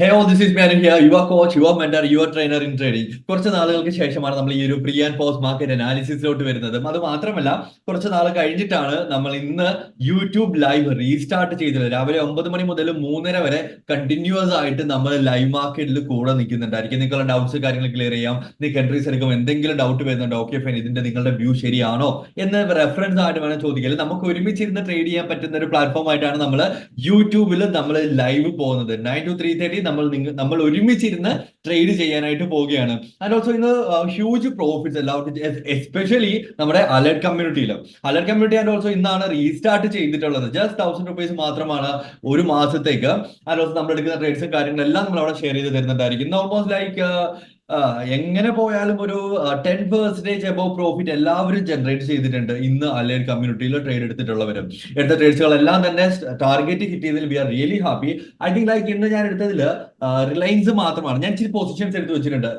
Hey oh this is man here your coach your mentor your trainer in trading കുറച്ച് നാളുകൾക്ക് ശേഷമാണ് നമ്മൾ ഈ ഒരു പ്രീ ആൻഡ് പോസ്റ്റ് മാർക്കറ്റ് അനാലിസിസിലോട്ട് വരുന്നത്. അത് മാത്രമല്ല കുറച്ച് നാൾ കഴിഞ്ഞിട്ടാണ് നമ്മൾ ഇന്ന് യൂട്യൂബ് ലൈവ് റീസ്റ്റാർട്ട് ചെയ്തത് രാവിലെ ഒമ്പത് മണി മുതൽ മൂന്നര വരെ കണ്ടിന്യൂസ് ആയിട്ട് നമ്മൾ ലൈവ് മാർക്കറ്റിൽ കൂടെ നിൽക്കുന്നുണ്ടായിരിക്കും. നിങ്ങളുടെ ഡൗട്ട്സ് കാര്യങ്ങൾ ക്ലിയർ ചെയ്യാം. നിങ്ങൾക്ക് എൻട്രീസ് എടുക്കും. എന്തെങ്കിലും ഡൗട്ട് വരുന്നുണ്ടോ? ഓക്കെ ഫൈൻ ഇതിന്റെ നിങ്ങളുടെ വ്യൂ ശരിയാണോ? എന്ന് റെഫറൻസ് ആയിട്ട് വേണം ചോദിക്കൽ. നമുക്ക് ഒരുമിച്ച് ഇരുന്ന് ട്രേഡ് ചെയ്യാൻ പറ്റുന്ന ഒരു പ്ലാറ്റ്ഫോം ആയിട്ടാണ് നമ്മൾ യൂട്യൂബിൽ നമ്മൾ ലൈവ് പോകുന്നത്. നയൻ ടു ത്രീ തേർട്ടി നമ്മൾ നമ്മൾ ഒരുമിച്ചിരുന്ന് ട്രേഡ് ചെയ്യാനായിട്ട് പോവുകയാണ്. ആൻഡ് ഓൾസോ ഇന്ന് ഹ്യൂജ് പ്രോഫിറ്റ്സ് എല്ലാവർക്കും എസ്പെഷ്യലി നമ്മുടെ അലർട്ട് കമ്മ്യൂണിറ്റിയിൽ അലർട്ട് കമ്മ്യൂണിറ്റി ആൻഡ് ഓൾസോ ഇന്നാണ് റീസ്റ്റാർട്ട് ചെയ്തിട്ടുള്ളത്. ജസ്റ്റ് തൗസൻഡ് റുപ്പീസ് മാത്രമാണ് ഒരു മാസത്തേക്ക്. ആൻഡ് ഓൾസോ നമ്മൾ എടുക്കുന്ന ട്രേഡ്സും കാര്യങ്ങളെല്ലാം നമ്മൾ അവിടെ ഷെയർ ചെയ്ത് തരുന്നുണ്ടായിരിക്കും. ഓൾമോസ്റ്റ് ലൈക്ക് എങ്ങനെ പോയാലും ഒരു ടെൻ പെർസെന്റേജ് എബോ പ്രോഫിറ്റ് എല്ലാവരും ജനറേറ്റ് ചെയ്തിട്ടുണ്ട് ഇന്ന് അല്ലെ കമ്മ്യൂണിറ്റിയിൽ ട്രേഡ് എടുത്തിട്ടുള്ളവരും. എടുത്ത ട്രേഡ്സുകളെല്ലാം തന്നെ ടാർഗറ്റ് കിട്ടിയതിൽ we are really happy I think like ഇന്ന് ഞാൻ എടുത്തതിൽ റിലയൻസ് മാത്രമാണ്. ഞാൻ ഇച്ചിരി പൊസിഷൻസ് എടുത്ത് വെച്ചിട്ടുണ്ട്.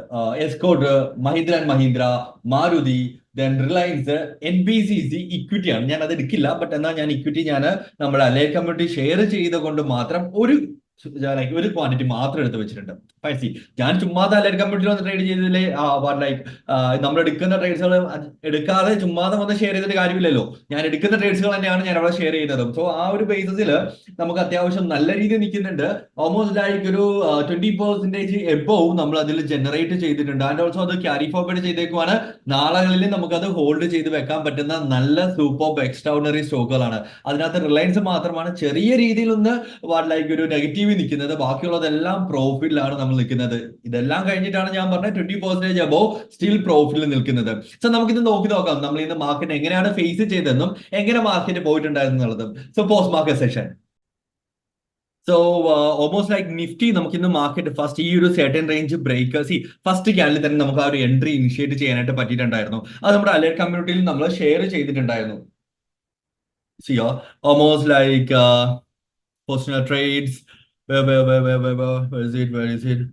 Escorts Mahindra and Mahindra Maruti then Reliance N B C C equity ആണ്. ഞാൻ അത് എടുക്കില്ല ബട്ട് എന്നാൽ ഞാൻ ഇക്വിറ്റി ഞാൻ നമ്മുടെ അലേ കമ്മ്യൂണിറ്റി ഷെയർ ചെയ്ത് കൊണ്ട് മാത്രം ഒരു ലൈക്ക് ഒരു ക്വാണ്ടിറ്റി മാത്രം എടുത്ത് വെച്ചിട്ടുണ്ട്. പൈസി ഞാൻ ചുമ്മാതെ എല്ലാവരും കമ്പ്യൂട്ടറിൽ വന്ന് ട്രേഡ് ചെയ്തതിൽ ലൈക്ക് നമ്മൾ എടുക്കുന്ന ട്രേഡ്സുകൾ എടുക്കാതെ ചുമ്മാതെ വന്ന് ഷെയർ ചെയ്തിട്ട് കാര്യമില്ലല്ലോ. ഞാൻ എടുക്കുന്ന ട്രേഡ്സുകൾ തന്നെയാണ് ഞാൻ അവിടെ ഷെയർ ചെയ്യുന്നതും സോ ആ ഒരു ബേസിസിൽ നമുക്ക് അത്യാവശ്യം നല്ല രീതിയിൽ നിൽക്കുന്നുണ്ട്. ഓൾമോസ്റ്റ് ലൈക്ക് ഒരു ട്വന്റി പെർസെന്റേജ് എബോവ് നമ്മൾ അതിൽ ജനറേറ്റ് ചെയ്തിട്ടുണ്ട്. ആൻഡ് ഓൾസോ അത് ക്യാരി ഫോർവേഡ് ചെയ്തേക്കുവാണ്. നാളുകളിൽ നമുക്കത് ഹോൾഡ് ചെയ്ത് വെക്കാൻ പറ്റുന്ന നല്ല സൂപ്പർ എക്സ്ട്രാordinary സ്റ്റോക്കുകളാണ് അതിനകത്ത് റിലയൻസ് മാത്രമാണ്. ചെറിയ രീതിയിൽ ഒന്ന് ലൈക്ക് ഒരു നെഗറ്റീവ് നിൽക്കുന്നത് ബാക്കിയുള്ളതെല്ലാം പ്രോഫിറ്റിലാണ് നമ്മൾ നിൽക്കുന്നത്. ഇതെല്ലാം കഴിഞ്ഞിട്ടാണ് ഞാൻ പറഞ്ഞത് ട്വന്റി പെർസെന്റേജ് അബോ സ്റ്റിൽ പ്രോഫിറ്റിൽ നിൽക്കുന്നത്. സോ നമുക്കിത് നോക്കി നോക്കാം. നമ്മൾ ഇന്ന് മാർക്കറ്റ് എങ്ങനെയാണ് ഫേസ് ചെയ്തതെന്നും എങ്ങനെ market പോയിട്ടുണ്ടായിരുന്നുള്ളതും so post market session so almost like Nifty നമുക്ക് ഇന്ന് മാർക്കറ്റ് ഫസ്റ്റ് ഈ ഒരു certain range break see first ക്യാനിൽ തന്നെ നമുക്ക് ആ ഒരു എൻട്രി ഇനിഷ്യേറ്റ് ചെയ്യാനായിട്ട് പറ്റിയിട്ടുണ്ടായിരുന്നു. അത് നമ്മുടെ അലേർട്ട് കമ്മ്യൂണിറ്റിയിൽ നമ്മൾ ഷെയർ ചെയ്തിട്ടുണ്ടായിരുന്നു. So almost like personal trades. Where, where, where, where, where, where, where is it? Where is it?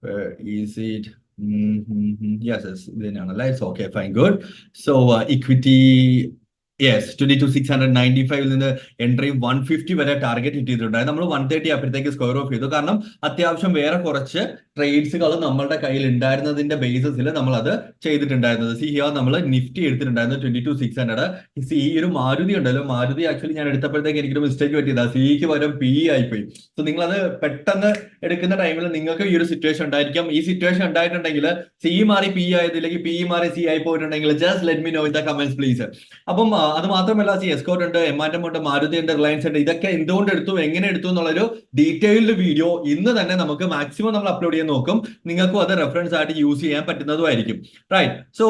Where is it? Mm-hmm. Yes, yes, then analyze. Okay, fine, good. So, uh, equity, yes, 22, 695 നിന്ന് entry one fifty വരെ target hit ചെയ്തിട്ടുണ്ടായി നമ്മൾ one thirty അപ്പോഴത്തേക്ക് square off ചെയ്തു. കാരണം അത്യാവശ്യം വേറെ കുറച്ച് ട്രേഡ്സുകൾ നമ്മളുടെ കയ്യിൽ ഉണ്ടായിരുന്നതിന്റെ ബേസിസിൽ നമ്മൾ അത് ചെയ്തിട്ടുണ്ടായിരുന്നത്. സി ഹിയോ നമ്മൾ നിഫ്റ്റി എടുത്തിട്ടുണ്ടായിരുന്നു twenty two six hundred CE ഈ ഒരു മാരുതി ഉണ്ടല്ലോ. മാരുതി ആക്ച്വലി ഞാൻ എടുത്തപ്പോഴത്തേക്ക് എനിക്കൊരു മിസ്റ്റേക്ക് പറ്റിയതാ. സിക്ക് പകരം പി ആയിപ്പോയി. സോ നിങ്ങൾ അത് പെട്ടെന്ന് എടുക്കുന്ന ടൈമിൽ നിങ്ങൾക്ക് ഈ ഒരു സിറ്റുവേഷൻ ഉണ്ടായിരിക്കാം. ഈ സിറ്റുവേഷൻ ഉണ്ടായിട്ടുണ്ടെങ്കിൽ സി മാറി പി ആയതിലേക്ക് പി മാറി സി ആയി പോയിട്ടുണ്ടെങ്കിൽ just let me know in the comments please അപ്പം അത് മാത്രമല്ല സി എസ്കോട്ട് ഉണ്ട് എം ആൻഡ് ഉണ്ട് മാരുതി ഉണ്ട് റിലയൻസ് ഉണ്ട്. ഇതൊക്കെ എന്തുകൊണ്ട് എടുത്തു എങ്ങനെ എടുത്തു എന്നുള്ളൊരു ഡീറ്റെയിൽഡ് വീഡിയോ ഇന്ന് തന്നെ നമുക്ക് മാക്സിമം നമ്മൾ അപ്ലോഡ് ചെയ്യാൻ നോക്കും. നിങ്ങൾക്കും അത് റെഫറൻസ് ആയിട്ട് യൂസ് ചെയ്യാൻ പറ്റുന്നതുമായിരിക്കും. Right so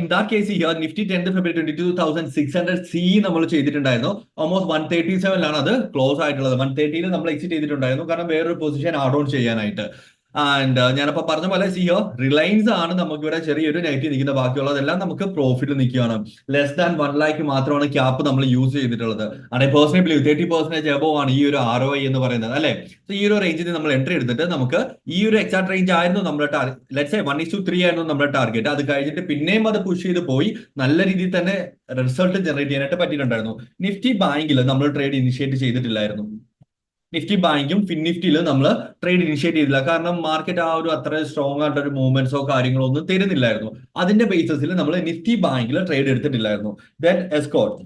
in that case here Nifty tenth February twenty two thousand six hundred CE നമ്മൾ ചെയ്തിട്ടുണ്ടായിരുന്നു. ഓൾമോസ്റ്റ് വൺ തേർട്ടി സെവനിലാണ് അത് ക്ലോസ് ആയിട്ടുള്ളത്. വൺ തേർട്ടിയിൽ നമ്മൾ എക്സിറ്റ് ചെയ്തിട്ടുണ്ടായിരുന്നു. കാരണം വേറൊരു പൊസിഷൻ ആഡ് ഓൺ ചെയ്യാനായിട്ട്. ആൻഡ് ഞാനപ്പോ പറഞ്ഞ പോലെ സിയോ റിലയൻസ് ആണ് നമുക്ക് ഇവിടെ ചെറിയൊരു നെഗറ്റീവ് നിൽക്കുന്നത് ബാക്കിയുള്ളതെല്ലാം നമുക്ക് പ്രോഫിറ്റ് നിൽക്കുകയാണ്. ലെസ് ദാൻ വൺ ലാക്ക് മാത്രമാണ് ക്യാപ്പ് നമ്മൾ യൂസ് ചെയ്തിട്ടുള്ളത്. ആണെങ്കിൽ personal believe thirty percentage above ആണ് ഈ ഒരു ആർ ഒ ഐ എന്ന് പറയുന്നത് അല്ലെ? സോ ഈ ഒരു റേഞ്ചിൽ നമ്മൾ എൻട്രി എടുത്തിട്ട് നമുക്ക് ഈ ഒരു എക്സാക്ട് റേഞ്ച് ആയിരുന്നു നമ്മുടെ target let's one is to three ആയിരുന്നു നമ്മുടെ ടാർഗറ്റ് അത് കഴിഞ്ഞിട്ട് പിന്നെയും അത് പുഷ് ചെയ്ത് പോയി നല്ല രീതിയിൽ തന്നെ റിസൾട്ട് ജനറേറ്റ് ചെയ്യാനായിട്ട് പറ്റിയിട്ടുണ്ടായിരുന്നു. നിഫ്റ്റി ബാങ്കിൽ നമ്മൾ ട്രേഡ് ഇനിഷ്യേറ്റ് ചെയ്തിട്ടില്ലായിരുന്നു. നിഫ്റ്റി ബാങ്കും ഫിൻ നിഫ്റ്റിയിൽ നമ്മൾ ട്രേഡ് ഇനിഷ്യേറ്റ് ചെയ്തില്ല. കാരണം മാർക്കറ്റ് ആ ഒരു അത്ര സ്ട്രോങ് ആയിട്ട് ഒരു മൂവ്മെന്റ്സോ കാര്യങ്ങളോ ഒന്നും തരുന്നില്ലായിരുന്നു. അതിന്റെ ബേസിസിൽ നമ്മൾ നിഫ്റ്റി ബാങ്കിൽ ട്രേഡ് എടുത്തിട്ടില്ലായിരുന്നു. ദെൻ എസ്കോട്ട്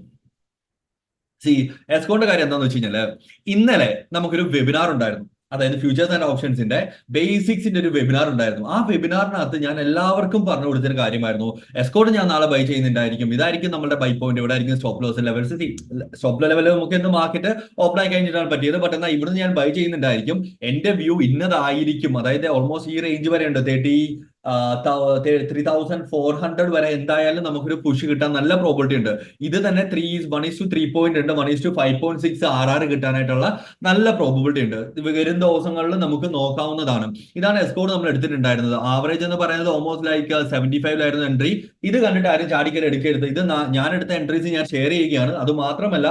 സി എസ്കോട്ടിന്റെ കാര്യം എന്താണെന്ന് വെച്ച് കഴിഞ്ഞാൽ ഇന്നലെ നമുക്കൊരു വെബിനാർ ഉണ്ടായിരുന്നു. അതായത് ഫ്യൂച്ചേഴ്സ് ആൻഡ് ഓപ്ഷൻസിന്റെ ബേസിക്സിന്റെ ഒരു വെബിനാർ ഉണ്ടായിരുന്നു. ആ വെബിനാറിനകത്ത് ഞാൻ എല്ലാവർക്കും പറഞ്ഞു കൊടുത്തൊരു കാര്യമായിരുന്നു. എസ്കോട്ട് ഞാൻ നാളെ ബൈ ചെയ്യുന്നുണ്ടായിരിക്കും. ഇതായിരിക്കും നമ്മുടെ ബൈ പോയിന്റ് ഇവിടെ ആയിരിക്കും stop loss levels stop level നമുക്ക് എന്ത് മാർക്കറ്റ് ഓപ്പൺ ആയി കഴിഞ്ഞിട്ടാണ് പറ്റിയത്. ബട്ട് എന്നാൽ ഇവിടുന്ന് ഞാൻ ബൈ ചെയ്യുന്നുണ്ടായിരിക്കും. എന്റെ വ്യൂ ഇന്നതായിരിക്കും. അതായത് ഓൾമോസ്റ്റ് ഈ റേഞ്ച് വരെ ഉണ്ട്. Thirty three thousand four hundred വരെ എന്തായാലും നമുക്കൊരു പുഷ് കിട്ടാൻ നല്ല പ്രോബിലിറ്റി ഉണ്ട്. ഇത് തന്നെ three one is to three point ഉണ്ട് one is to five point six R R കിട്ടാനായിട്ടുള്ള നല്ല പ്രോബിലിറ്റി ഉണ്ട്. വരും ദിവസങ്ങളിൽ നമുക്ക് നോക്കാവുന്നതാണ്. ഇതാണ് എസ്കോഡ് നമ്മൾ എടുത്തിട്ടുണ്ടായിരുന്നത്. ആവറേജ് എന്ന് പറയുന്നത് ഓൾമോസ്റ്റ് ലൈക്ക് സെവന്റി ഫൈവിലായിരുന്നു എൻട്രി ഇത് കണ്ടിട്ട് ആരും ചാടിക്കൽ എടുക്കരുത്. ഇത് ഞാൻ എടുത്ത എൻട്രീസ് ഞാൻ ഷെയർ ചെയ്യുകയാണ്. അത് മാത്രമല്ല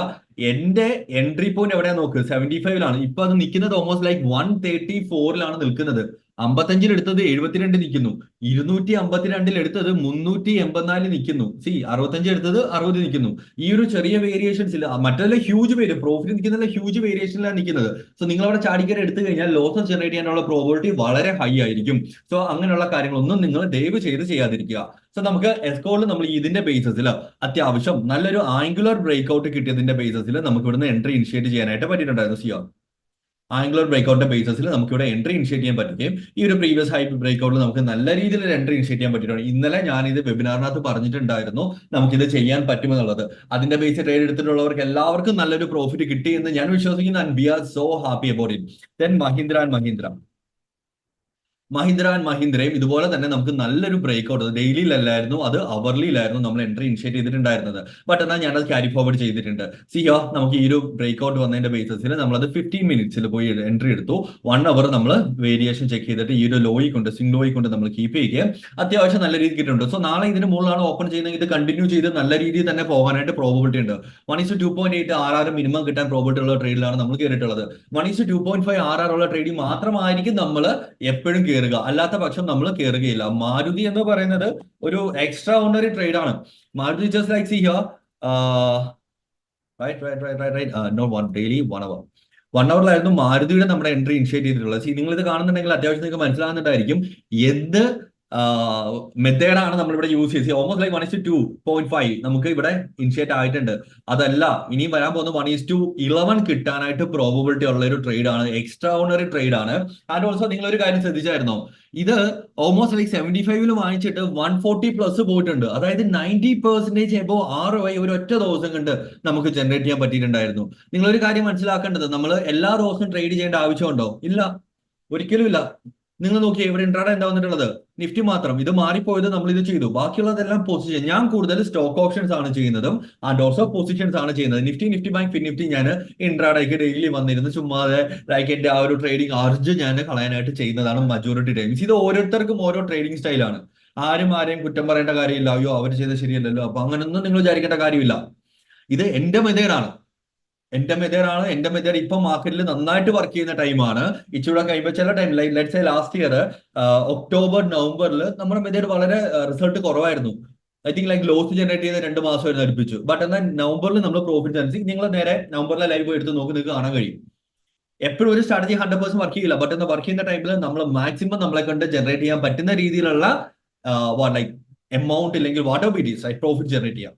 എന്റെ എൻട്രി പോയിന്റ് എവിടെയാ നോക്ക്? സെവന്റി ഫൈവിലാണ് ഇപ്പൊ അത് നിൽക്കുന്നത് ഓൾമോസ്റ്റ് ലൈക്ക് വൺ തേർട്ടി ഫോറിലാണ് നിൽക്കുന്നത്. അമ്പത്തഞ്ചിൽ എടുത്തത് എഴുപത്തിരണ്ട് നിൽക്കുന്നു. ഇരുന്നൂറ്റി അമ്പത്തിരണ്ടിൽ എടുത്തത് മുന്നൂറ്റി എൺപത്തിനാല് നിൽക്കുന്നു. സി അറുപത്തഞ്ച് എടുത്തത് അറുപത് നിൽക്കുന്നു. ഈ ഒരു ചെറിയ വേരിയേഷൻസിൽ മറ്റെല്ലാം ഹ്യൂജ് പേര് പ്രോഫിറ്റ് നിൽക്കുന്ന ഹ്യൂജ് വേരിയേഷനിലാണ് നിൽക്കുന്നത്. സോ നിങ്ങൾ അവിടെ ചാടിക്കറി എടുത്തു കഴിഞ്ഞാൽ ലോസ് ജനറേറ്റ് ചെയ്യാനുള്ള പ്രോബിലിറ്റി വളരെ ഹൈ ആയിരിക്കും. സോ അങ്ങനെയുള്ള കാര്യങ്ങളൊന്നും നിങ്ങൾ ദയവ് ചെയ്ത് ചെയ്യാതിരിക്കുക. സോ നമുക്ക് എസ്കോളിൽ നമ്മൾ ഇതിന്റെ ബേസിസിൽ അത്യാവശ്യം നല്ലൊരു ആംഗുലർ ബ്രേക്ക് ഔട്ട് കിട്ടിയതിന്റെ ബേസിസിൽ നമുക്ക് ഇവിടുന്ന് എൻട്രി ഇനിഷ്യേറ്റ് ചെയ്യാനായിട്ട് പറ്റിയിട്ടുണ്ടായിരുന്നു. സിയോ ആംഗുലർ ബ്രേക്ക്ഔട്ടിന്റെ ബേസിസിൽ നമുക്ക് ഇവിടെ എൻട്രി ഇനിഷ്യേറ്റ് ചെയ്യാൻ പറ്റുകയും ഈ ഒരു പ്രീവിയസ് ഹൈ ബ്രേക്ക്ഔട്ടിൽ നമുക്ക് നല്ല രീതിയിൽ ഒരു എൻട്രി ഇനിഷ്യേറ്റ് ചെയ്യാൻ പറ്റിയിട്ടുണ്ട്. ഇന്നലെ ഞാൻ ഇത് വെബിനാറിനകത്ത് പറഞ്ഞിട്ടുണ്ടായിരുന്നു നമുക്കിത് ചെയ്യാൻ പറ്റുമെന്നുള്ളത്. അതിന്റെ ബേസിൽ ട്രേഡ് എടുത്തിട്ടുള്ളവർക്ക് എല്ലാവർക്കും നല്ലൊരു പ്രോഫിറ്റ് കിട്ടി എന്ന് ഞാൻ വിശ്വസിക്കുന്നു and we are so happy about it then Mahindra and Mahindra Mahindra and മഹീന്ദ്രയും ഇതുപോലെ തന്നെ നമുക്ക് നല്ലൊരു ബ്രേക്ക് ഔട്ട് ഡെയിലിയിലല്ലായിരുന്നു അത് അവർലിയിലായിരുന്നു നമ്മൾ എൻട്രി ഇനിഷ്യേറ്റ് ചെയ്തിട്ടുണ്ടായിരുന്നത്. ബട്ട് എന്നാൽ ഞാനത് ക്യാരി ഫോർവേഡ് ചെയ്തിട്ടുണ്ട്. സിയോ നമുക്ക് ഈ ഒരു ബ്രേക്ക് ഔട്ട് വന്നതിന്റെ ബേസിസിൽ നമ്മളത് ഫിഫ്റ്റീൻ മിനിറ്റ്സിൽ പോയി എൻട്രി എടുത്തു. വൺ അവർ നമ്മൾ വേരിയേഷൻ ചെക്ക് ചെയ്തിട്ട് ഈ ഒരു ലോയി കൊണ്ട് സിംഗ് ലോയി കൊണ്ട് നമ്മൾ കീപ്പ് ചെയ്യുകയും അത്യാവശ്യം നല്ല രീതിക്ക് കിട്ടുന്നുണ്ട്. സോ നാളെ ഇതിന് മുകളിലാണ് ഓപ്പൺ ചെയ്യുന്നത് ഇത് കണ്ടിന്യൂ ചെയ്ത് നല്ല രീതിയിൽ തന്നെ പോകാനായിട്ട് പ്രോബിലിറ്റി ഉണ്ട്. One is to point eight R R minimum കിട്ടാൻ പ്രോബിലിറ്റി ഉള്ള ട്രേഡിലാണ് നമ്മൾ കയറിയിട്ടുള്ളത് one is to point five R R ഉള്ള മാത്രമായിരിക്കും നമ്മൾ എപ്പോഴും കയറുക അല്ലാത്ത പക്ഷം നമ്മൾ കയറുകയില്ല മാരുതി എന്ന് പറയുന്നത് ഒരു എക്സ്ട്രാ ഓർഡിനറി ട്രേഡ് ആണ്. Maruti just like see here one അവറിലായിരുന്നു മാരുതിയുടെ നമ്മുടെ എൻട്രി ഇനിഷ്യേറ്റ് ചെയ്തിട്ടുള്ളത്. നിങ്ങൾ ഇത് കാണുന്നുണ്ടെങ്കിൽ അത്യാവശ്യം നിങ്ങൾക്ക് മനസ്സിലാകുന്നുണ്ടായിരിക്കും. എന്ത് മെത്തേഡാണ് നമ്മൾ ഇവിടെ യൂസ് ചെയ്തത്. Almost like one is to point five നമുക്ക് ഇവിടെ ഇനിഷ്യേറ്റ് ആയിട്ടുണ്ട്. അതല്ല ഇനിയും വരാൻ പോകുന്ന വൺ ഈസ് ടു ഇലവൻ കിട്ടാനായിട്ട് പ്രോബിലിറ്റി ഉള്ള ഒരു ട്രേഡ് ആണ്. എക്സ്ട്രാ ഓണറി ട്രേഡ് ആണ്. ആൻഡ് ഓൾസോ നിങ്ങൾ ഒരു കാര്യം ശ്രദ്ധിച്ചായിരുന്നോ? ഇത് ഓൾമോസ്റ്റ് ലൈക്ക് സെവന്റി ഫൈവിൽ വാങ്ങിച്ചിട്ട് വൺ ഫോർട്ടി പ്ലസ് പോയിട്ടുണ്ട്. അതായത് നയന്റി പെർസെന്റേജ് എബോ ആറ് വൈ ഒരു ഒറ്റ ദിവസം കൊണ്ട് നമുക്ക് ജനറേറ്റ് ചെയ്യാൻ പറ്റിയിട്ടുണ്ടായിരുന്നു. നിങ്ങൾ ഒരു കാര്യം മനസ്സിലാക്കേണ്ടത് നമ്മൾ എല്ലാ ദിവസവും ട്രേഡ് ചെയ്യേണ്ട ആവശ്യമുണ്ടോ ഇല്ല. ഒരിക്കലും ഇല്ല. നിങ്ങൾ നോക്കിയേ ഇവിടെ ഇൻട്രാഡ എന്താ വന്നിട്ടുള്ളത്? നിഫ്റ്റി മാത്രം. ഇത് മാറിപ്പോയത് നമ്മൾ ഇത് ചെയ്തു. ബാക്കിയുള്ളതെല്ലാം പൊസിഷൻ ഞാൻ കൂടുതൽ സ്റ്റോക്ക് ഓപ്ഷൻസ് ആണ് ചെയ്യുന്നതും ആൻഡ് ഓഫ് പൊസിഷൻസ് ആണ് ചെയ്യുന്നത്. Nifty Nifty bank fin Nifty ഞാൻ ഇൻട്രാഡേക്ക് ഡെയിലി വന്നിരുന്നു. ചുമ്മാതെ ലൈക്ക് എന്റെ ആ ഒരു ട്രേഡിംഗ് അർജ് ഞാൻ കളയാനായിട്ട് ചെയ്യുന്നതാണ് മജോറിറ്റി ടൈംസ് ഇത് ഓരോരുത്തർക്കും ഓരോ ട്രേഡിംഗ് സ്റ്റൈലാണ് ആരും ആരെയും കുറ്റം പറയേണ്ട കാര്യമില്ല. അയ്യോ അവർ ചെയ്ത ശരിയല്ലല്ലോ. അപ്പൊ അങ്ങനൊന്നും നിങ്ങൾ വിചാരിക്കേണ്ട കാര്യമില്ല. ഇത് എന്റെ മെതേഡാണ് എന്റെ മെത്തേഡാണ് എന്റെ മെത്തേഡ് ഇപ്പൊ മാർക്കറ്റിൽ നന്നായിട്ട് വർക്ക് ചെയ്യുന്ന ടൈമാണ് ഇച്ചിരി കഴിയുമ്പോൾ ചില time let's last year October നവംബറിൽ നമ്മുടെ മെത്തേഡ് വളരെ റിസൾട്ട് കുറവായിരുന്നു. I think like loss generate ചെയ്ത രണ്ട് മാസം അടുപ്പിച്ചു ബട്ട് എന്നാൽ നവംബറിൽ നമ്മൾ പ്രോഫിറ്റ് അനുസരിച്ച് നിങ്ങൾ നേരെ നവംബറിലെ ലൈവ് എടുത്ത് നോക്കി നിങ്ങൾക്ക് കാണാൻ കഴിയും. എപ്പോഴും ഒരു സ്ട്രാറ്റജി ഹൺഡ്രഡ് പെർസെന്റ് വർക്ക് ചെയ്യില്ല. ബട്ട് എന്നാൽ വർക്ക് ചെയ്യുന്ന ടൈമിൽ നമ്മൾ മാക്സിമം നമ്മളെ കണ്ട് ജനറേറ്റ് ചെയ്യാൻ പറ്റുന്ന രീതിയിലുള്ള ലൈക്ക് എമൗണ്ട് ഇല്ലെങ്കിൽ what of it is like profit generate ചെയ്യാം.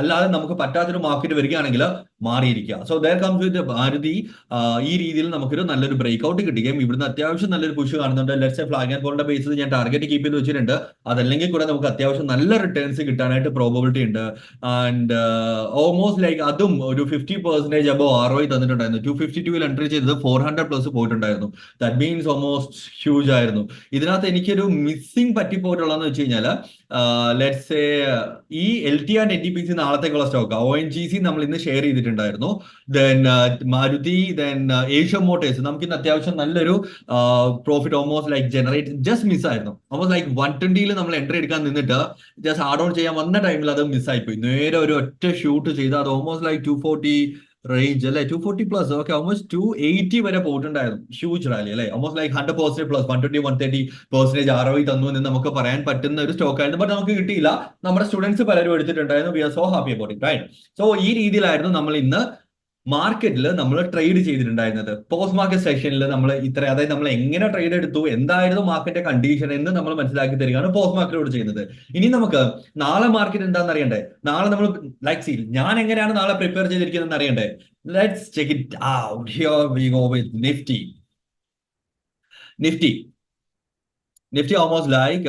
അല്ലാതെ നമുക്ക് പറ്റാത്തൊരു മാർക്കറ്റ് വരികയാണെങ്കിൽ മാറിയിരിക്കുക. So there comes with Bharti ഈ രീതിയിൽ നമുക്കൊരു നല്ലൊരു ബ്രേക്ക് ഔട്ട് കിട്ടുകയും ഇവിടുന്ന് അത്യാവശ്യം നല്ലൊരു പുഷ് കാണുന്നുണ്ട്. ലെറ്റ്സ് ഫ്ലാഗ് ആൻഡ് ബോളിന്റെ ബേസിൽ ഞാൻ ടാർഗറ്റ് കീപ്പ് ചെയ്ത് വെച്ചിട്ടുണ്ട്. അതല്ലെങ്കിൽ കൂടെ നമുക്ക് അത്യാവശ്യം നല്ല റിട്ടേൺസ് കിട്ടാനായിട്ട് പ്രോബബിലിറ്റി ഉണ്ട്. ആൻഡ് ഓൾമോസ്റ്റ് ലൈക്ക് അതും ഒരു fifty percentage above R O തന്നിട്ടുണ്ടായിരുന്നു. ടു ഫിഫ്റ്റി ടുവിൽ എൻട്രി ചെയ്തത് ഫോർ ഹൺഡ്രഡ് പ്ലസ് പോയിട്ടുണ്ടായിരുന്നു. ദാറ്റ് മീൻസ് ഓൾമോസ്റ്റ് ഹ്യൂജ് ആയിരുന്നു. ഇതിനകത്ത് എനിക്കൊരു മിസ്സിംഗ് പറ്റിപ്പോയിട്ടുള്ളതെന്ന് വെച്ച് കഴിഞ്ഞാൽ ലെറ്റ്സ് ഈ L T and N T P C നാളത്തേക്കുള്ള stock O N G C നമ്മൾ ഇന്ന് ഷെയർ ചെയ്തിട്ടുണ്ടായിരുന്നു. Then Maruti then Asian Motors നമുക്ക് ഇന്ന് അത്യാവശ്യം നല്ലൊരു profit almost like generate just miss ആയിരുന്നു. ഓൾമോസ്റ്റ് ലൈക്ക് വൺ ട്വന്റിയിൽ നമ്മൾ എൻട്രി എടുക്കാൻ നിന്നിട്ട് ജസ്റ്റ് ആഡ് ഓൺ ചെയ്യാൻ വന്ന ടൈമിൽ അത് മിസ്സായിപ്പോയി നേരെ ഒരു ഒറ്റ ഷൂട്ട് ചെയ്ത് അത് almost like two forty range അല്ലെ? Two forty plus okay almost two eighty വരെ പോയിട്ടുണ്ടായിരുന്നു. ഹ്യൂജ് റാലി അല്ലെ? Almost like hundred percent plus one twenty one thirty percentage R O തന്നു എന്ന് നമുക്ക് പറയാൻ പറ്റുന്ന ഒരു സ്റ്റോക്ക് ആയിരുന്നു. ബട്ട് നമുക്ക് കിട്ടിയില്ല. നമ്മുടെ സ്റ്റുഡൻസ് പലരും എടുത്തിട്ടുണ്ടായിരുന്നു. We are so happy about it right so ഈ രീതിയിലായിരുന്നു നമ്മൾ ഇന്ന് മാർക്കറ്റിൽ നമ്മൾ ട്രേഡ് ചെയ്തിട്ടുണ്ടായിരുന്നത്. പോസ്റ്റ് മാർക്കറ്റ് സെഷനിൽ നമ്മൾ ഇത്ര അതായത് നമ്മൾ എങ്ങനെ ട്രേഡ് എടുത്തു എന്തായിരുന്നു മാർക്കറ്റിന്റെ കണ്ടീഷൻ എന്ന് നമ്മൾ മനസ്സിലാക്കി തരികയാണ് പോസ്റ്റ് മാർക്കറ്റോട് ചെയ്യുന്നത്. ഇനി നമുക്ക് നാളെ മാർക്കറ്റ് എന്താണെന്ന് അറിയണ്ടേ? നാളെ നമ്മൾ ലൈക് സീൽ ഞാൻ എങ്ങനെയാണ് നാളെ പ്രിപ്പയർ ചെയ്തിരിക്കുന്നത് അറിയണ്ടേ? Let's check it Nifty Nifty Nifty almost like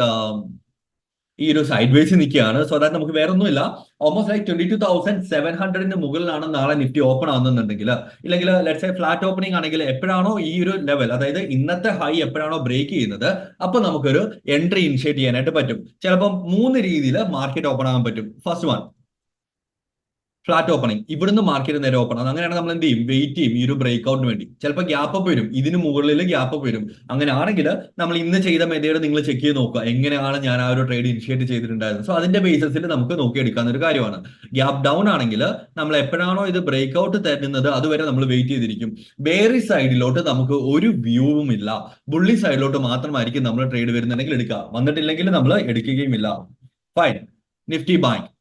ഈ ഒരു സൈഡ് വേസ് നിൽക്കുകയാണ്. സോ ദാറ്റ് നമുക്ക് വേറെ ഒന്നുമില്ല almost like twenty two thousand seven ഹൺഡ്രഡിന് മുകളിലാണ് നാളെ നിഫ്റ്റി ഓപ്പൺ ആവുന്നുണ്ടെങ്കിൽ. ഇല്ലെങ്കിൽ ലെറ്റ്സ് ഫ്ലാറ്റ് ഓപ്പണിംഗ് ആണെങ്കിൽ എപ്പോഴാണോ ഈ ഒരു ലെവൽ അതായത് ഇന്നത്തെ ഹൈ എപ്പോഴാണോ ബ്രേക്ക് ചെയ്യുന്നത് അപ്പൊ നമുക്കൊരു എൻട്രി ഇനിഷ്യേറ്റ് ചെയ്യാനായിട്ട് പറ്റും. ചിലപ്പോൾ മൂന്ന് രീതിയിൽ മാർക്കറ്റ് ഓപ്പൺ ആകാൻ പറ്റും. ഫസ്റ്റ് വൺ ഫ്ലാറ്റ് ഓപ്പണിംഗ് ഇവിടുന്ന് മാർക്കറ്റ് നേരെ ഓപ്പൺ ആണ് അങ്ങനെയാണ് നമ്മൾ എന്ത് ചെയ്യും? വെയിറ്റ് ചെയ്യും. ഈ ഒരു ബ്രേക്ക് ഔട്ടിന് വേണ്ടി. ചിലപ്പോൾ ഗ്യാപ്പ് അപ്പ് വരും. ഇതിന് മുകളിൽ ഗ്യാപ്പ് അപ്പ് വരും. അങ്ങനെ ആണെങ്കിൽ നമ്മൾ ഇന്ന് ചെയ്ത മെതേഡ് നിങ്ങൾ ചെക്ക് ചെയ്ത് നോക്കുക. എങ്ങനെയാണ് ഞാൻ ആ ഒരു ട്രേഡ് ഇനിഷ്യേറ്റ് ചെയ്തിട്ടുണ്ടായിരുന്നത്. സോ അതിന്റെ ബേസിസിൽ നമുക്ക് നോക്കിയെടുക്കാവുന്ന ഒരു കാര്യമാണ്. ഗ്യാപ്പ് ഡൗൺ ആണെങ്കിൽ നമ്മൾ എപ്പോഴാണോ ഇത് ബ്രേക്ക് ഔട്ട് തരുന്നത് അതുവരെ നമ്മൾ വെയിറ്റ് ചെയ്തിരിക്കും. ബേറി സൈഡിലോട്ട് നമുക്ക് ഒരു വ്യൂവും ഇല്ല. ബുള്ളി സൈഡിലോട്ട് മാത്രമായിരിക്കും നമ്മൾ ട്രേഡ് വരുന്നുണ്ടെങ്കിൽ എടുക്കുക. വന്നിട്ടില്ലെങ്കിൽ നമ്മൾ എടുക്കുകയും ഇല്ല. Fine Nifty Bank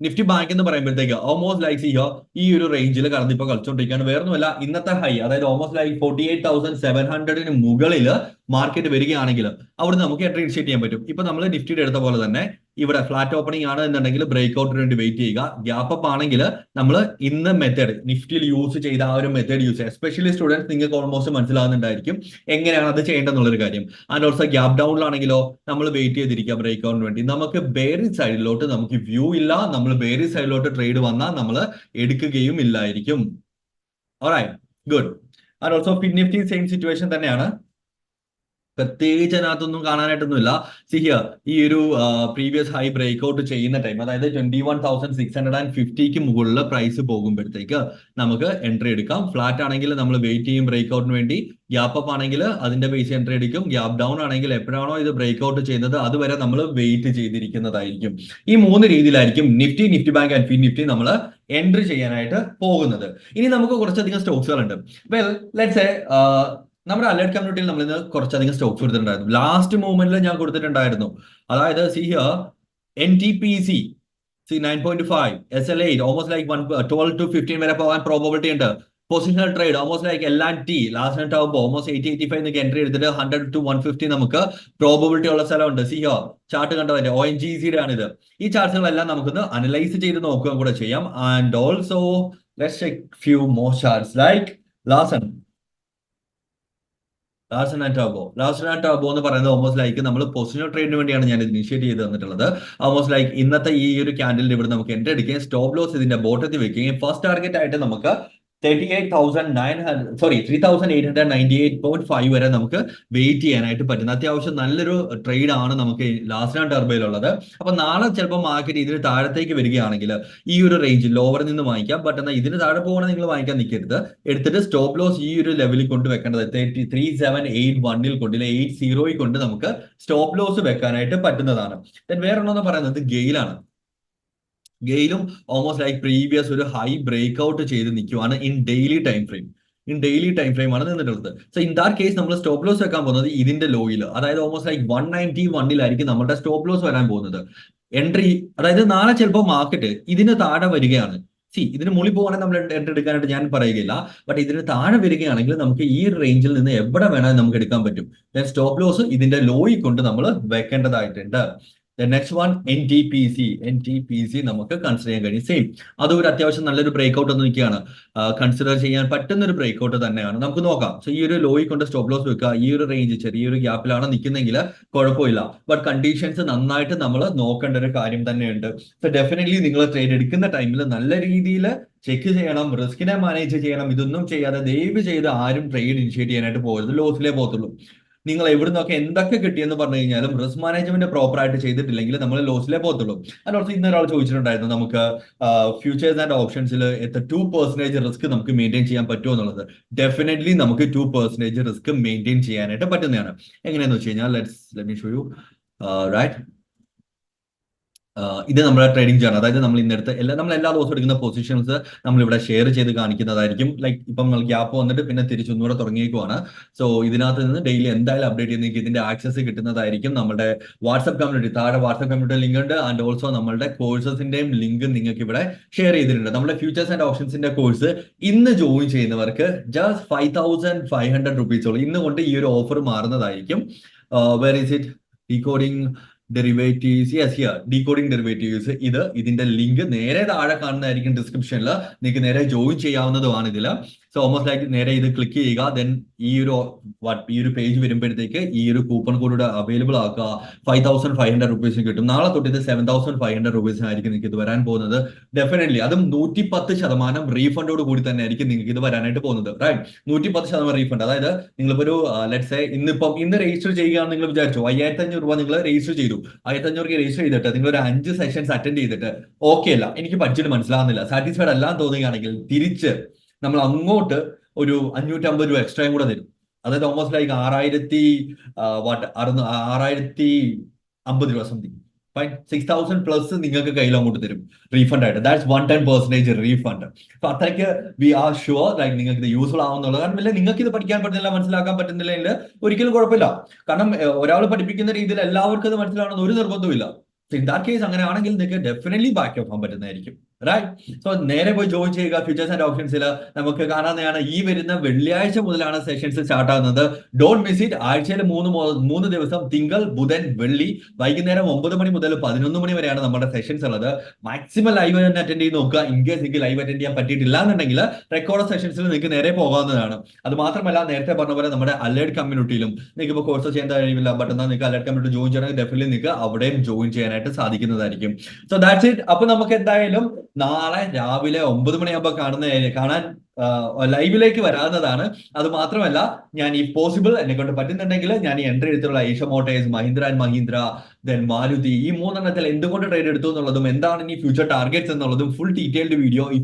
Nifty Bank എന്ന് പറയുമ്പോഴത്തേക്ക് ഓൾമോസ്റ്റ് ലൈക്ക് ചെയ്യോ ഈ ഒരു റേഞ്ചിൽ കടന്ന് ഇപ്പൊ കളിച്ചോണ്ടിരിക്കുകയാണ്. വേറൊന്നുമല്ല ഇന്നത്തെ ഹൈ അതായത് almost like forty eight thousand seven ഹൺഡ്രഡിന് മുകളിൽ മാർക്കറ്റ് വരികയാണെങ്കിൽ അവിടെ നമുക്ക് എൻട്രി ഇനിഷ്യേറ്റ് ചെയ്യാൻ പറ്റും? ഇപ്പൊ നമ്മൾ നിഫ്റ്റിയുടെ എടുത്ത പോലെ തന്നെ ഇവിടെ ഫ്ലാറ്റ് ഓപ്പണിംഗ് ആണ് എന്നുണ്ടെങ്കിൽ ബ്രേക്ക് ഔട്ടിന് വേണ്ടി വെയിറ്റ് ചെയ്യുക. ഗ്യാപ്പ് അപ്പ് ആണെങ്കിൽ നമ്മൾ ഇന്ന് മെത്തേഡ് നിഫ്റ്റിയിൽ യൂസ് ചെയ്ത ആ ഒരു മെത്തേഡ് യൂസ് ചെയ്യുക. എസ്പെഷ്യലി സ്റ്റുഡൻസ് നിങ്ങൾക്ക് ഓൾമോസ്റ്റ് മനസ്സിലാകുന്നുണ്ടായിരിക്കും എങ്ങനെയാണ് അത് ചെയ്യേണ്ടതെന്നുള്ളൊരു കാര്യം. ആൻഡ് ഓൾസോ ഗ്യാപ്പ് ഡൗണിലാണെങ്കിലോ നമ്മൾ വെയിറ്റ് ചെയ്തിരിക്കുക ബ്രേക്ക് ഔട്ടിന് വേണ്ടി. നമുക്ക് ബേറി സൈഡിലോട്ട് നമുക്ക് വ്യൂ ഇല്ല. നമ്മൾ ബേറി സൈഡിലോട്ട് ട്രേഡ് വന്നാൽ നമ്മൾ എടുക്കുകയും ഇല്ലായിരിക്കും. Good and also Fin Nifty same situation തന്നെയാണ്. പ്രത്യേകിച്ച് അതിനകത്തൊന്നും കാണാനായിട്ടൊന്നുമില്ല. സിഹിയ ഈ ഒരു പ്രീവിയസ് ഹൈ ബ്രേക്ക് ഔട്ട് ചെയ്യുന്ന ടൈം അതായത് twenty one thousand six hundred and ഫിഫ്റ്റിക്ക് മുകളിൽ പ്രൈസ് പോകുമ്പോഴത്തേക്ക് നമുക്ക് എൻട്രി എടുക്കാം. ഫ്ലാറ്റ് ആണെങ്കിൽ നമ്മൾ വെയിറ്റ് ചെയ്യും ബ്രേക്ക് ഔട്ടിന് വേണ്ടി. ഗ്യാപ്പ് അപ്പ് ആണെങ്കിൽ അതിന്റെ ബേസ് എൻട്രി എടുക്കും. ഗ്യാപ്പ് ഡൗൺ ആണെങ്കിൽ എപ്പോഴാണോ ഇത് ബ്രേക്ക് ഔട്ട് ചെയ്യുന്നത് അതുവരെ നമ്മൾ വെയിറ്റ് ചെയ്തിരിക്കുന്നതായിരിക്കും. ഈ മൂന്ന് രീതിയിലായിരിക്കും Nifty Nifty bank and phi Nifty നമ്മൾ എൻട്രി ചെയ്യാനായിട്ട് പോകുന്നത്. ഇനി നമുക്ക് കുറച്ചധികം സ്റ്റോക്സുകൾ ഉണ്ട് വെൽ ലെറ്റ്സ് നമ്മുടെ അലേർട്ട് കമ്മ്യൂണിറ്റിയിൽ നമ്മൾ ഇന്ന് കുറച്ചധികം സ്റ്റോക്സ് കൊടുത്തിട്ടുണ്ടായിരുന്നു ലാസ്റ്റ് മൂവ്മെന്റിൽ ഞാൻ കൊടുത്തിട്ടുണ്ടായിരുന്നു. അതായത് see here N T P C C nine point five S L eight almost like one twelve to fifteen വരെ പോകാൻ പ്രോബിലിറ്റി ഉണ്ട്. Positional trade almost like L T last night ആകുമ്പോൾ almost eighty eighty five entry എടുത്തിട്ട് hundred to one fifty നമുക്ക് probability ഉള്ള സ്ഥലമുണ്ട്. സിയോ chart കണ്ടതിന്റെ ഒ എൻ ജി സിയുടെ ആണിത് ഈ ചാർട്ടുകളെല്ലാം നമുക്കൊന്ന് അനലൈസ് ചെയ്ത് നോക്കുക കൂടെ ചെയ്യാം. And also let check few more charts like Larsen Larsen and Toubro Larsen and Toubro എന്ന് പറയുന്നത് ഓൾമോസ്റ്റ് ലൈക്ക് നമ്മൾ പൊസിഷണൽ ട്രേഡിന് വേണ്ടിയാണ് ഞാൻ ഇനിഷ്യേറ്റ് ചെയ്ത് തന്നിട്ടുള്ളത്. ഓൾമോസ്റ്റ് ലൈക്ക് ഇന്നത്തെ ഈ ഒരു ക്യാൻഡിൽ ഇവിടെ നമുക്ക് എന്റെ എടുക്കുകയും സ്റ്റോപ്പ് ലോസ് ഇതിന്റെ ബോട്ടത്തിൽ വെക്കുകയും ഫസ്റ്റ് ടാർഗറ്റ് ആയിട്ട് നമുക്ക് തേർട്ടി സോറി ത്രീ വരെ നമുക്ക് വെയിറ്റ് ചെയ്യാനായിട്ട് പറ്റുന്ന. അത്യാവശ്യം നല്ലൊരു ട്രേഡ് ആണ് നമുക്ക് ലാസ്റ്റ് ടർബയിലുള്ളത് അപ്പൊ നാളെ ചിലപ്പോൾ മാർക്കറ്റ് ഇതിന് താഴത്തേക്ക് വരികയാണെങ്കിൽ ഈ ഒരു റേഞ്ച് ലോവറിൽ നിന്ന് വാങ്ങിക്കാം. ബട്ട് എന്നാൽ ഇതിന് താഴെ പോകണമെങ്കിൽ നിങ്ങൾ വാങ്ങിക്കാൻ നിൽക്കരുത് എടുത്തിട്ട് സ്റ്റോപ്പ് ലോസ് ഈ ഒരു ലെവലിൽ കൊണ്ട് വെക്കേണ്ടത്. തേർട്ടി ത്രീ സെവൻ എയ്റ്റ് വണ്ണിൽ കൊണ്ട് ഇല്ല എയ്റ്റ് സീറോയിൽ കൊണ്ട് നമുക്ക് സ്റ്റോപ്പ് ലോസ് വെക്കാനായിട്ട് പറ്റുന്നതാണ്. ദെൻ വേറെ ഒന്നെന്ന് പറയുന്നത് ഗെയിലാണ് ഗെയിലും ഓൾമോസ്റ്റ് ലൈക്ക് പ്രീവിയസ് ഒരു ഹൈ ബ്രേക്ക് ഔട്ട് ചെയ്ത് നിൽക്കുവാണ് in daily time frame in daily time frame ആണ് നിന്നിട്ടുള്ളത്. സോ ഇൻ ദാറ്റ് കേസ് നമ്മൾ സ്റ്റോപ്പ് ലോസ് വെക്കാൻ പോകുന്നത് ഇതിന്റെ ലോയിൽ അതായത് ഓൾമോസ്റ്റ് ലൈക്ക് വൺ നയന്റി വണ്ണിലായിരിക്കും നമ്മുടെ സ്റ്റോപ്പ് ലോസ് വരാൻ പോകുന്നത്. എൻട്രി അതായത് നാളെ ചിലപ്പോൾ മാർക്കറ്റ് ഇതിന് താഴെ വരികയാണ്. സി ഇതിന് മുളി പോകാണെങ്കിൽ നമ്മൾ എൻട്രി എടുക്കാനായിട്ട് ഞാൻ പറയുകയില്ല. ബട്ട് ഇതിന് താഴെ വരികയാണെങ്കിൽ നമുക്ക് ഈ റേഞ്ചിൽ നിന്ന് എവിടെ വേണമെങ്കിൽ നമുക്ക് എടുക്കാൻ പറ്റും. സ്റ്റോപ്പ് ലോസ് ഇതിന്റെ ലോയിൽ കൊണ്ട് നമ്മൾ വെക്കേണ്ടതായിട്ടുണ്ട്. Next one N T P C N T P C നമുക്ക് കൺസിഡർ ചെയ്യാൻ കഴിയും. സെയിം അതും ഒരു അത്യാവശ്യം നല്ലൊരു ബ്രേക്ക് ഔട്ട് എന്ന് നിൽക്കുകയാണ്. കൺസിഡർ ചെയ്യാൻ പറ്റുന്ന ഒരു ബ്രേക്ക് ഔട്ട് തന്നെയാണ്. നമുക്ക് നോക്കാം. സോ ഈ ഒരു ലോയി കൊണ്ട് സ്റ്റോപ്പ് ലോസ് വെക്കുക. ഈ ഒരു റേഞ്ച് ചെറിയൊരു ഗ്യാപ്പിലാണ് നിൽക്കുന്നെങ്കിൽ കുഴപ്പമില്ല. ബട്ട് കണ്ടീഷൻസ് നന്നായിട്ട് നമ്മൾ നോക്കേണ്ട ഒരു കാര്യം തന്നെയുണ്ട്. സോ ഡെഫിനറ്റ്ലി നിങ്ങൾ ട്രേഡ് എടുക്കുന്ന ടൈമിൽ നല്ല രീതിയിൽ ചെക്ക് ചെയ്യണം. റിസ്കിനെ മാനേജ് ചെയ്യണം. ഇതൊന്നും ചെയ്യാതെ ദയവ് ചെയ്ത് ആരും ട്രേഡ് ഇനിഷ്യേറ്റ് ചെയ്യാനായിട്ട് പോകരുത്. ലോസിലേ പോകത്തുള്ളൂ. നിങ്ങൾ എവിടെ നിന്നൊക്കെ എന്തൊക്കെ കിട്ടിയെന്ന് പറഞ്ഞു കഴിഞ്ഞാലും റിസ്ക് മാനേജ്മെന്റ് പ്രോപ്പർ ആയിട്ട് ചെയ്തിട്ടില്ലെങ്കിൽ നമ്മൾ ലോസിലേ പോകത്തുള്ളൂ. അതിനോട് ഇന്ന് ഒരാൾ ചോദിച്ചിട്ടുണ്ടായിരുന്നു നമുക്ക് ഫ്യൂച്ചേഴ്സ് ആൻഡ് ഓപ്ഷൻസിൽ എത്ര ടു പെർസെന്റേജ് റിസ്ക് നമുക്ക് മെയിന്റെയിൻ ചെയ്യാൻ പറ്റുമോ എന്നുള്ളത്. ഡെഫിനറ്റ്ലി നമുക്ക് ടു പെർസെന്റേജ് റിസ്ക് മെയിന്റെയിൻ ചെയ്യാനായിട്ട് പറ്റുന്നതാണ്. എങ്ങനെയാന്ന് വെച്ച് കഴിഞ്ഞാൽ let's let me show you right ഇത് നമ്മുടെ ട്രേഡിംഗ് ജേർണൽ അതായത് നമ്മൾ ഇന്നെടുത്ത് എല്ലാ നമ്മൾ എല്ലാ ദിവസവും എടുക്കുന്ന പൊസിഷൻസ് നമ്മൾ ഇവിടെ ഷെയർ ചെയ്ത് കാണിക്കുന്നതായിരിക്കും. ലൈക്ക് ഇപ്പം നമ്മൾ ഗ്യാപ്പ് വന്നിട്ട് പിന്നെ തിരിച്ചൊന്നുകൂടെ തുടങ്ങിയേക്കുവാണ്. സോ ഇതിനകത്ത് നിന്ന് ഡെയിലി എന്തായാലും അപ്ഡേറ്റ് ചെയ്യുന്ന ഇതിന്റെ ആക്സസ് കിട്ടുന്നതായിരിക്കും നമ്മുടെ വാട്സ്ആപ്പ് കമ്മ്യൂണിറ്റി താഴെ വാട്സ്ആപ്പ് കമ്മ്യൂണിറ്റി ലിങ്ക് ഉണ്ട്. ആൻഡ് ഓൾസോ നമ്മുടെ കോഴ്സസിന്റെയും ലിങ്ക് നിങ്ങൾക്ക് ഇവിടെ ഷെയർ ചെയ്തിട്ടുണ്ട്. നമ്മുടെ ഫ്യൂച്ചേഴ്സ് ആൻഡ് ഓപ്ഷൻസിന്റെ കോഴ്സ് ഇന്ന് ജോയിൻ ചെയ്യുന്നവർക്ക് just five thousand five hundred റുപ്പീസോളം ഇന്ന് കൊണ്ട് ഈ ഒരു offer മാറുന്നതായിരിക്കും. Where is it decoding derivatives yes here decoding derivatives ഇത് ഇതിന്റെ ലിങ്ക് നേരെ താഴെ കാണുന്നതായിരിക്കും ഡിസ്ക്രിപ്ഷനിൽ നിങ്ങൾക്ക് നേരെ ജോയിൻ ചെയ്യാവുന്നതുമാണ് ഇതിൽ സോ ഓൾമോസ്റ്റ് ലൈക്ക് നേരെ ഇത് ക്ലിക്ക് ചെയ്യുക. ദെൻ ഈ ഒരു ഈ ഒരു പേജ് വരുമ്പോഴത്തേക്ക് ഈ ഒരു കൂപ്പൺ കോഡ് അവൈലബിൾ ആക്കുക. ഫൈവ് തൗസൻഡ് ഫൈവ് ഹൺഡ്രഡ് റുപ്പീസിന് കിട്ടും. നാളെ തൊട്ട് ഇത് സെവൻ തൗസൻഡ് ഫൈവ് ഹൺഡ്രഡ് റുപ്പീസിനായിരിക്കും നിങ്ങൾക്ക് ഇത് വരാൻ പോകുന്നത്. ഡെഫിനറ്റ്ലി അതും നൂറ്റി പത്ത് ശതമാനം റീഫണ്ടോട് കൂടി തന്നെ ആയിരിക്കും നിങ്ങൾക്ക് ഇത് വരാനായിട്ട് പോകുന്നത്. റൈറ്റ് നൂറ്റി പത്ത് ശതമാനം റീഫണ്ട് അതായത് നിങ്ങളിപ്പോ ഒരു ലെറ്റ്സ് ഇന്നിപ്പം ഇന്ന് രജിസ്റ്റർ ചെയ്യുകയാണെന്ന് നിങ്ങൾ വിചാരിച്ചു. അയ്യായിരത്തി അഞ്ഞൂറ് രൂപ നിങ്ങൾ രജിസ്റ്റർ ചെയ്തു. ആയിരത്തി അഞ്ഞൂറ് രജിസ്റ്റർ ചെയ്തിട്ട് നിങ്ങൾ ഒരു അഞ്ച് സെഷൻസ് അറ്റൻഡ് ചെയ്തിട്ട് ഓക്കെ അല്ല. എനിക്ക് ബഡ്ജറ്റ് മനസ്സിലാകുന്നില്ല സാറ്റിസ്ഫൈഡ് അല്ലാന്ന് തോന്നുകയാണെങ്കിൽ തിരിച്ച് നമ്മൾ അങ്ങോട്ട് ഒരു അഞ്ഞൂറ്റമ്പത് രൂപ എക്സ്ട്രായും കൂടെ തരും. അതായത് ഓൾമോസ്റ്റ് ലൈക്ക് ആറായിരത്തി വാട്ട് അറുന്നൂ ആറായിരത്തി അമ്പത് രൂപ something fine six thousand plus നിങ്ങൾക്ക് കയ്യിൽ അങ്ങോട്ട് തരും. റീഫണ്ട് ആയിട്ട്. That's one ten percentage refund അപ്പൊ അത്രയ്ക്ക് വി ആർ ഷുവർ ലൈക്ക് നിങ്ങൾക്ക് ഇത് യൂസ്ഫുൾ ആവുന്നുള്ളത് കാരണം ഇല്ല നിങ്ങൾക്ക് ഇത് പഠിക്കാൻ പറ്റുന്നില്ല മനസ്സിലാക്കാൻ പറ്റുന്നില്ലെങ്കിൽ ഒരിക്കലും കുഴപ്പമില്ല. കാരണം ഒരാൾ പഠിപ്പിക്കുന്ന രീതിയിൽ എല്ലാവർക്കും ഇത് മനസ്സിലാവണമെന്ന് ഒരു നിർബന്ധവും ഇല്ല ഇൻ ദാറ്റ് കേസ് അങ്ങനെയാണെങ്കിൽ നിങ്ങൾക്ക് ഡെഫിനറ്റ്ലി ബാക്ക് ഓഫ് ആകാൻ പറ്റുന്നതായിരിക്കും. റൈറ്റ് സോ നേരെ പോയി ജോയിൻ ചെയ്യുക ഫ്യൂച്ചേഴ്സ് ആൻഡ് ഓപ്ഷൻസിൽ നമുക്ക് കാണാവുന്നതാണ് ഈ വരുന്ന വെള്ളിയാഴ്ച മുതലാണ് സെഷൻസ് സ്റ്റാർട്ട് ആകുന്നത് ഡോണ്ട് മിസ് ഇറ്റ് ആഴ്ചയിൽ മൂന്ന് മൂന്ന് ദിവസം തിങ്കൾ ബുധൻ വെള്ളി വൈകുന്നേരം ഒമ്പത് മണി മുതൽ പതിനൊന്ന് മണി വരെയാണ് നമ്മുടെ സെഷൻസ് ഉള്ളത്. മാക്സിമം ലൈവ് തന്നെ അറ്റൻഡ് ചെയ്ത് നോക്കുക. ഇൻ കേസ് എനിക്ക് ലൈവ് അറ്റൻഡ് ചെയ്യാൻ പറ്റിയിട്ടില്ല എന്നുണ്ടെങ്കിൽ റെക്കോർഡ് സെഷൻസിൽ നിങ്ങൾക്ക് നേരെ പോകാവുന്നതാണ്. അത് മാത്രമല്ല നേരത്തെ പറഞ്ഞ പോലെ നമ്മുടെ അലേർട്ട് കമ്മ്യൂണിറ്റിയിലും നിങ്ങൾക്ക് ഇപ്പോൾ കോഴ്സ് ചെയ്യാൻ കഴിയില്ല. ബട്ട് എന്നാൽ നിങ്ങൾക്ക് അലേർട്ട് കമ്മ്യൂണിറ്റി ജോയിൻ ചെയ്യണമെങ്കിൽ ഡെഫിനറ്റ്ലി നിങ്ങൾക്ക് അവിടെയും ജോയിൻ ചെയ്യാനായിട്ട് സാധിക്കുന്നതായിരിക്കും. സോ ദാറ്റ്സ് ഇറ്റ് അപ്പൊ നമുക്ക് എന്തായാലും നാളെ രാവിലെ ഒമ്പത് മണിയാകുമ്പോൾ കാണുന്ന കാണാൻ ലൈവിലേക്ക് വരാവുന്നതാണ്. അത് മാത്രമല്ല ഞാൻ ഈ പോസിബിൾ എന്നെ കൊണ്ട് പറ്റുന്നുണ്ടെങ്കിൽ ഞാൻ ഈ entry എടുത്തുള്ള Asia Motors Mahindra and Mahindra then Maruti ഈ മൂന്നെണ്ണത്തിൽ എന്തുകൊണ്ട് ട്രേഡ് എടുത്തു എന്നുള്ളതും എന്താണ് ഈ ഫ്യൂച്ചർ ടാർഗറ്റ്സ് എന്നുള്ളതും ഫുൾ ഡീറ്റെയിൽഡ് വീഡിയോ ഈ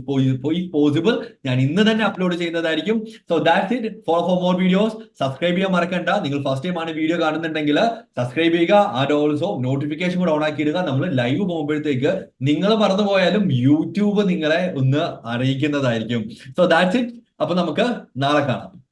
പോസിബിൾ ഞാൻ ഇന്ന് തന്നെ അപ്ലോഡ് ചെയ്യുന്നതായിരിക്കും. So that's it for for more videos subscribe ചെയ്യാൻ മറക്കണ്ട. നിങ്ങൾ ഫസ്റ്റ് ടൈം ആണ് വീഡിയോ കാണുന്നുണ്ടെങ്കിൽ സബ്സ്ക്രൈബ് ചെയ്യുക. ആൻഡ് ഓൾസോ നോട്ടിഫിക്കേഷൻ കൂടെ ഓൺ ആക്കി ഇടുക നമ്മൾ ലൈവ് പോകുമ്പോഴത്തേക്ക് നിങ്ങൾ മറന്നുപോയാലും യൂട്യൂബ് നിങ്ങളെ ഒന്ന് അറിയിക്കുന്നതായിരിക്കും. സോ ദാറ്റ്സ് ഇറ്റ് അപ്പൊ നമുക്ക് നാളെ കാണാം.